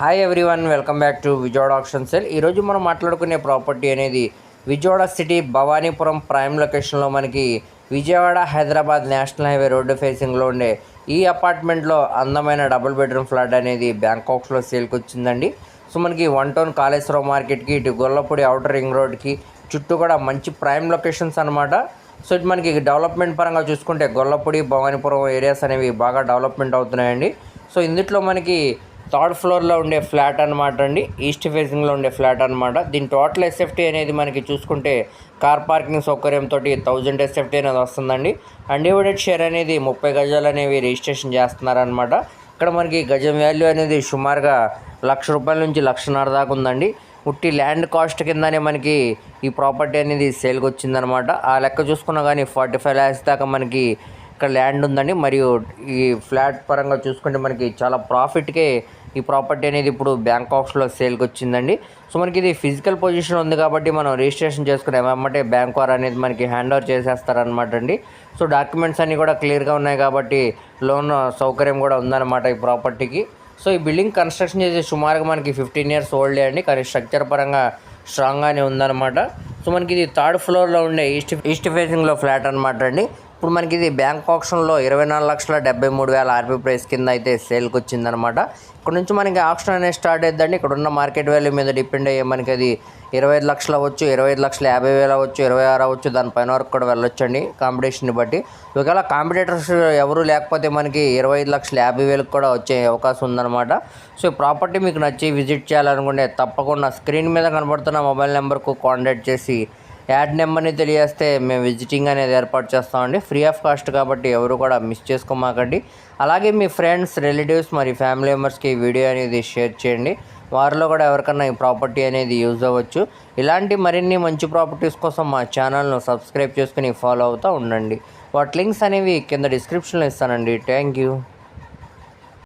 Hi everyone welcome back to Vijayawada option cell ఈరోజు మనం మాట్లాడుకునే ప్రాపర్టీ అనేది విజయవాడ సిటీ భవానీపురం ప్రైమ్ లొకేషన్లో మనకి Vijayawada Hyderabad national highway road ఫేసింగ్లో ఉండే ఈ అపార్ట్మెంట్లో అందమైన డబుల్ బెడ్రూమ్ ఫ్లాట్ అనేది బ్యాంకాక్స్లో సేల్కి వచ్చిందండి. సో మనకి వన్ టౌన్ కాళేశ్వరం మార్కెట్కి ఇటు గొల్లపూడి అవుటర్ రింగ్ రోడ్కి చుట్టూ కూడా మంచి ప్రైమ్ లొకేషన్స్ అనమాట సో ఇటు మనకి డెవలప్మెంట్ పరంగా చూసుకుంటే గొల్లపూడి భవానీపురం ఏరియాస్ అనేవి బాగా డెవలప్మెంట్ అవుతున్నాయండి. సో ఇందుట్లో మనకి థర్డ్ ఫ్లోర్లో ఉండే ఫ్లాట్ అనమాట అండి. ఈస్ట్ ఫేసింగ్లో ఉండే ఫ్లాట్ అనమాట దీని టోటల్ ఎస్ఎఫ్టీ అనేది మనకి చూసుకుంటే కార్ పార్కింగ్ సౌకర్యంతో థౌజండ్ ఎస్ఎఫ్టీ అనేది వస్తుందండి. అన్డివైడెడ్ షేర్ అనేది ముప్పై గజాలు అనేవి రిజిస్ట్రేషన్ చేస్తున్నారనమాట ఇక్కడ మనకి గజం వాల్యూ అనేది సుమారుగా లక్ష రూపాయల నుంచి లక్షన్నర దాకా ఉందండి. ఉట్టి ల్యాండ్ కాస్ట్ కిందనే మనకి ఈ ప్రాపర్టీ అనేది సేల్కి వచ్చిందనమాట ఆ లెక్క చూసుకున్నా కానీ ఫార్టీ ఫైవ్ ల్యాక్స్ దాకా మనకి ఇక్కడ ల్యాండ్ ఉందండి? మరియు ఈ ఫ్లాట్ పరంగా చూసుకుంటే మనకి చాలా ప్రాఫిట్కే ఈ ప్రాపర్టీ అనేది ఇప్పుడు బ్యాంకాక్స్లో సేల్కి వచ్చిందండి సో మనకి ఇది ఫిజికల్ పొజిషన్ ఉంది కాబట్టి మనం రిజిస్ట్రేషన్ చేసుకునే వెంబటే బ్యాంక్ వార్ అనేది మనకి హ్యాండ్ ఓవర్ చేసేస్తారనమాట అండి. సో డాక్యుమెంట్స్ అన్నీ కూడా క్లియర్గా ఉన్నాయి కాబట్టి లోన్ సౌకర్యం కూడా ఉందన్నమాట ఈ ప్రాపర్టీకి. సో ఈ బిల్డింగ్ కన్స్ట్రక్షన్ చేసి సుమారుగా మనకి ఫిఫ్టీన్ ఇయర్స్ ఓల్డ్ అండి. కానీ స్ట్రక్చర్ పరంగా స్ట్రాంగ్గానే ఉందన్నమాట. సో మనకి ఇది థర్డ్ ఫ్లోర్లో ఉండే ఈస్ట్ ఈస్ట్ ఫేసింగ్లో ఫ్లాట్ అనమాట అండి. ఇప్పుడు మనకి ఇది బ్యాంక్ ఆప్షన్లో ఇరవై నాలుగు లక్షల డెబ్బై మూడు వేల ఆర్పీ ప్రైస్ కింద అయితే సేల్కి వచ్చిందనమాట ఇక్కడ నుంచి మనకి ఆప్షన్ అనేది స్టార్ట్ అవుతుందండి ఇక్కడ ఉన్న మార్కెట్ వాల్యూ మీద డిపెండ్ అయ్యే మనకి అది ఇరవై ఐదు లక్షలు అవ్వచ్చు ఇరవై ఐదు లక్షల యాభై వేలు అవ్వచ్చు ఇరవై ఆరు అవ్వచ్చు దానిపైన వరకు కూడా వెళ్ళొచ్చండి కాంపిటీషన్ని బట్టి. ఒకవేళ కాంపిటేటర్స్ ఎవరు లేకపోతే మనకి ఇరవై ఐదు లక్షల యాభై వేలకు కూడా వచ్చే అవకాశం ఉందన్నమాట. సో ప్రాపర్టీ మీకు నచ్చి విజిట్ చేయాలనుకుంటే తప్పకుండా స్క్రీన్ మీద కనబడుతున్న మొబైల్ నెంబర్కు కాంటాక్ట్ చేసి యాడ్ నెంబర్ని తెలియజేస్తే మేము విజిటింగ్ అనేది ఏర్పాటు చేస్తామండి. ఫ్రీ ఆఫ్ కాస్ట్ కాబట్టి ఎవరు కూడా మిస్ చేసుకోమాకండి. అలాగే మీ ఫ్రెండ్స్ రిలేటివ్స్ మరి ఫ్యామిలీ మెంబర్స్కి ఈ వీడియో అనేది షేర్ చేయండి. వారిలో కూడా ఎవరికన్నా ఈ ప్రాపర్టీ అనేది యూజ్ అవ్వచ్చు. ఇలాంటి మరిన్ని మంచి ప్రాపర్టీస్ కోసం మా ఛానల్ను సబ్స్క్రైబ్ చేసుకుని ఫాలో అవుతూ ఉండండి. వాటి లింక్స్ అనేవి కింద డిస్క్రిప్షన్లో ఇస్తానండి. Thank you.